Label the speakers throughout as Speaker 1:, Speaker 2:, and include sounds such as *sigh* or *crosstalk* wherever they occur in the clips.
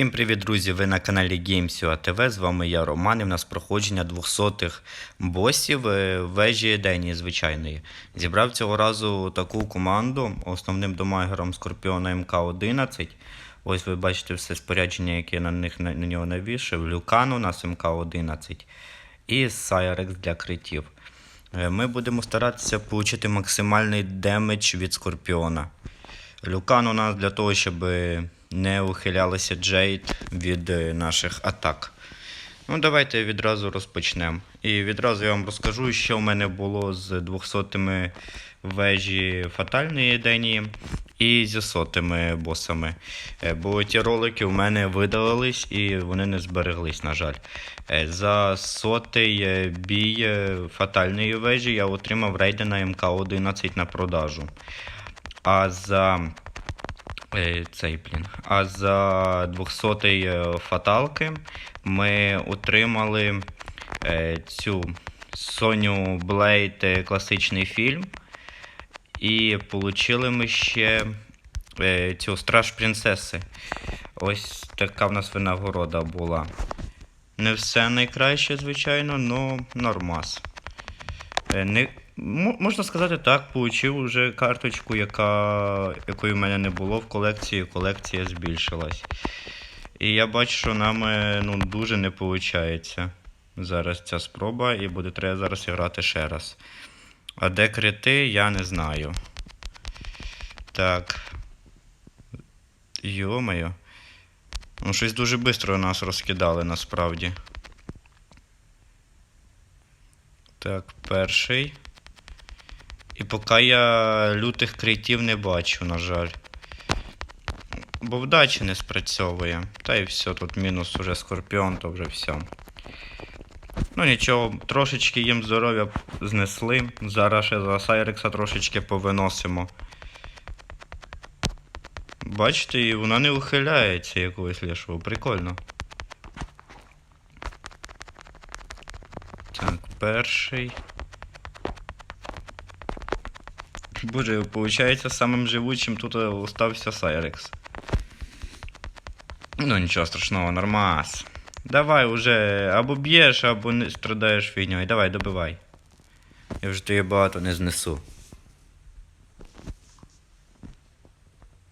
Speaker 1: Всім привіт, друзі! Ви на каналі Gamesio ТВ. З вами я Роман. І в нас проходження 200-х босів е, вежі Дені звичайної. Зібрав цього разу таку команду основним домагером Скорпіона МК-11. Ось ви бачите все спорядження, яке на них на, на нього навішив. Люкан у нас МК-11 і Сайрекс для критів. Е, Ми будемо старатися отримати максимальний демедж від Скорпіона. Люкан у нас для того, щоб не ухилялися Джейд від е, наших атак. Ну, давайте відразу розпочнемо. І відразу я вам розкажу, що в мене було з 200-ми вежі фатальної Денії і зі сотими босами. Е, Бо ті ролики в мене видалились і вони не збереглись, на жаль. Е, За сотий бій фатальної вежі я отримав рейдена МК-11 на продажу. А за Е, Цей, блін. А за 200 фаталки ми отримали е, цю Соню Блейд е, класичний фільм. І отримали ми ще е, цю страж принцеси. Ось така в нас винагорода була. Не все найкраще, звичайно, але нормас. Е, Не, можна сказати так, получив уже карточку, яка, якої в мене не було в колекції, колекція збільшилась. І я бачу, що нам ну, дуже не виходить зараз ця спроба, і буде треба зараз грати ще раз. А де крити, я не знаю. Так. Йо-моє. Ну, щось дуже швидко нас розкидали насправді. Так, перший. І поки я лютих критів не бачу, на жаль. Бо вдача не спрацьовує. Та і все, тут мінус уже скорпіон, то вже все. Ну нічого, трошечки їм здоров'я знесли. Зараз ще за Сайрекса трошечки повиносимо. Бачите, і вона не ухиляється якогось лішого. Прикольно. Так, перший. Боже, виходить, самим живучим тут остався Сайрекс. Ну нічого страшного, нормас. Давай уже або б'єш, або не страдаєш фігньою. Давай, добивай. Я вже тобі багато не знесу.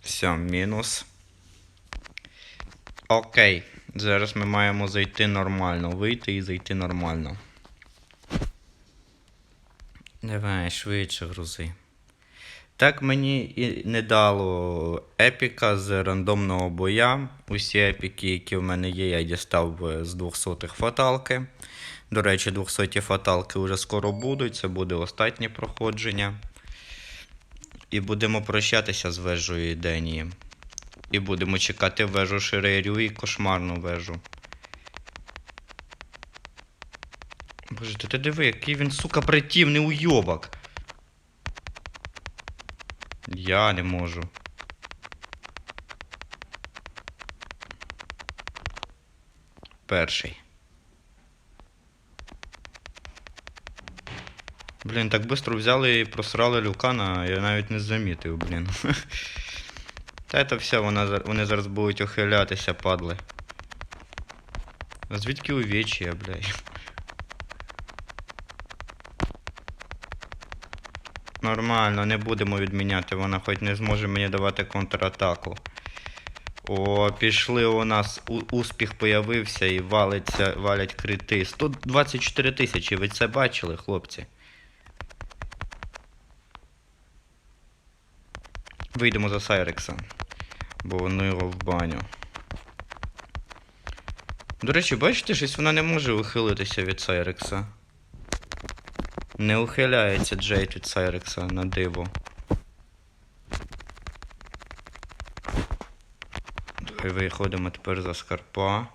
Speaker 1: Все, мінус. Окей. Зараз ми маємо зайти нормально. Вийти і зайти нормально. Давай, швидше грузи. Так мені і не дало епіка з рандомного боя. Усі епіки, які в мене є, я дістав е, з 200-х фаталки. До речі, 200 фаталки вже скоро будуть. Це буде останнє проходження. І будемо прощатися з вежею Денії. І будемо чекати вежу Ширерю і кошмарну вежу. Боже, ти диви, який він, сука, притівний уйобок. Я не можу. Перший. Блін, так швидко взяли і просрали люкана, я навіть не замітив, блін. *laughs* Та це все, вони зараз будуть ухилятися, падли. А звідки увечья, блядь? Нормально, не будемо відміняти, вона хоч не зможе мені давати контратаку. О, пішли у нас успіх появився і валиться, валять крити. 124 тисячі, ви це бачили, хлопці? Вийдемо за Сайрекса, бо воно його в баню. До речі, бачите, щось вона не може ухилитися від Сайрекса. Не ухиляється Джейд від Сайрекса на диво. Давай виходимо тепер за Скарпа.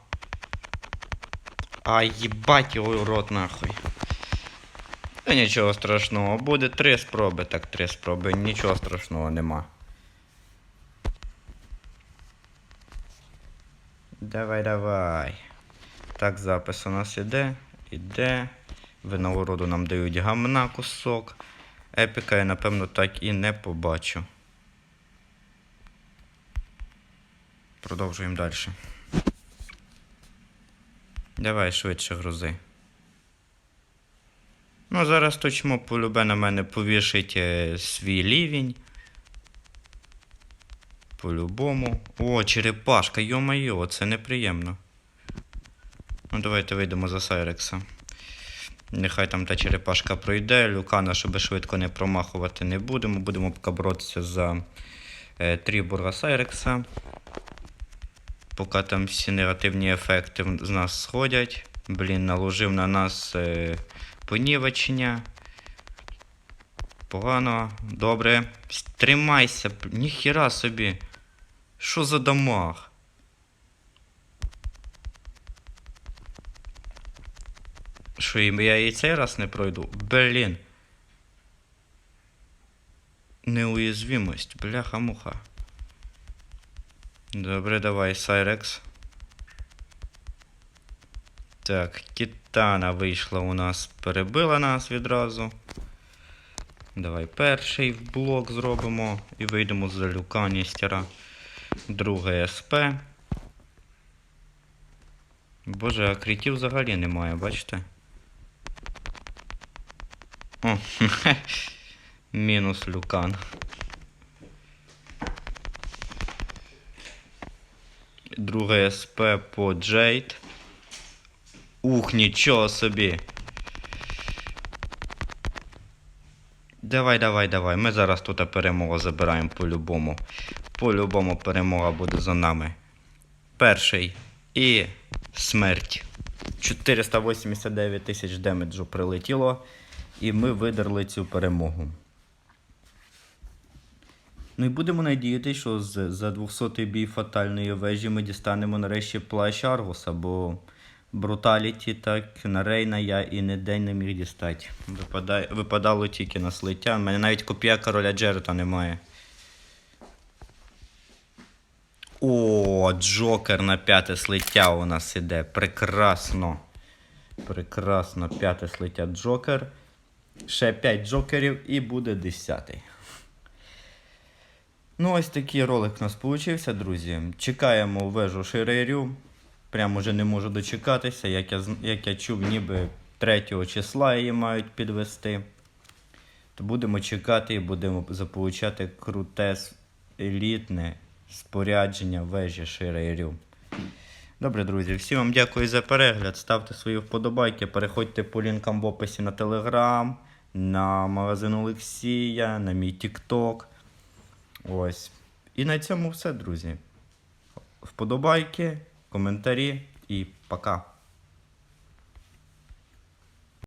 Speaker 1: Ай, їбать його рот нахуй. Нічого страшного, буде три спроби, так три спроби, нічого страшного нема. Давай, давай. Так, запис у нас іде, іде. Винагороду нам дають гамна кусок. Епіка я, напевно, так і не побачу. Продовжуємо далі. Давай швидше грузи. Ну, зараз точно полюбе на мене повішить е, свій рівень. По-любому. О, черепашка, йо-майо, це неприємно. Ну, давайте вийдемо за Сайрекса. Нехай там та черепашка пройде. Люкана, щоб швидко не промахувати, не будемо. Будемо поки боротися за е, Трібурга Сайрекса. Поки там всі негативні ефекти з нас сходять. Блін, наложив на нас е, понівечення. Погано, добре. Тримайся, ніхіра собі. Що за дамаг? Що, я і цей раз не пройду? Блін. Неуязвимость, бляха-муха. Добре, давай, Сайрекс. Так, Кітана вийшла у нас, перебила нас відразу. Давай перший блок зробимо і вийдемо за люканістера. Друге СП. Боже, а критів взагалі немає, бачите? О, *laughs* мінус люкан. Друге СП по Джейд. Ух, нічого собі. Давай, давай, давай. Ми зараз тут перемогу забираємо по-любому. По-любому перемога буде за нами. Перший і смерть. 489 тисяч демеджу прилетіло, і ми видерли цю перемогу. Ну і будемо надіятися, що за 200 бій фатальної вежі ми дістанемо нарешті плащ Аргуса, бо бруталіті так на Рейна я і не день не міг дістати. Випадає, випадало тільки на слиття. У мене навіть копія короля Джерета немає. О, Джокер на п'яте слиття у нас іде. Прекрасно. Прекрасно, п'яте слиття Джокер. Ще 5 джокерів і буде 10. Ну, ось такий ролик у нас получився, друзі. Чекаємо вежу Ширерю. Прямо вже не можу дочекатися, як я, як я чув, ніби 3 числа її мають підвести. То будемо чекати і будемо заполучати круте елітне спорядження вежі Ширерю. Добре, друзі, всім вам дякую за перегляд. Ставте свої вподобайки, переходьте по лінкам в описі на Телеграм, на магазин Олексія, на мій Тікток. Ось. І на цьому все, друзі. Вподобайки, коментарі і пока.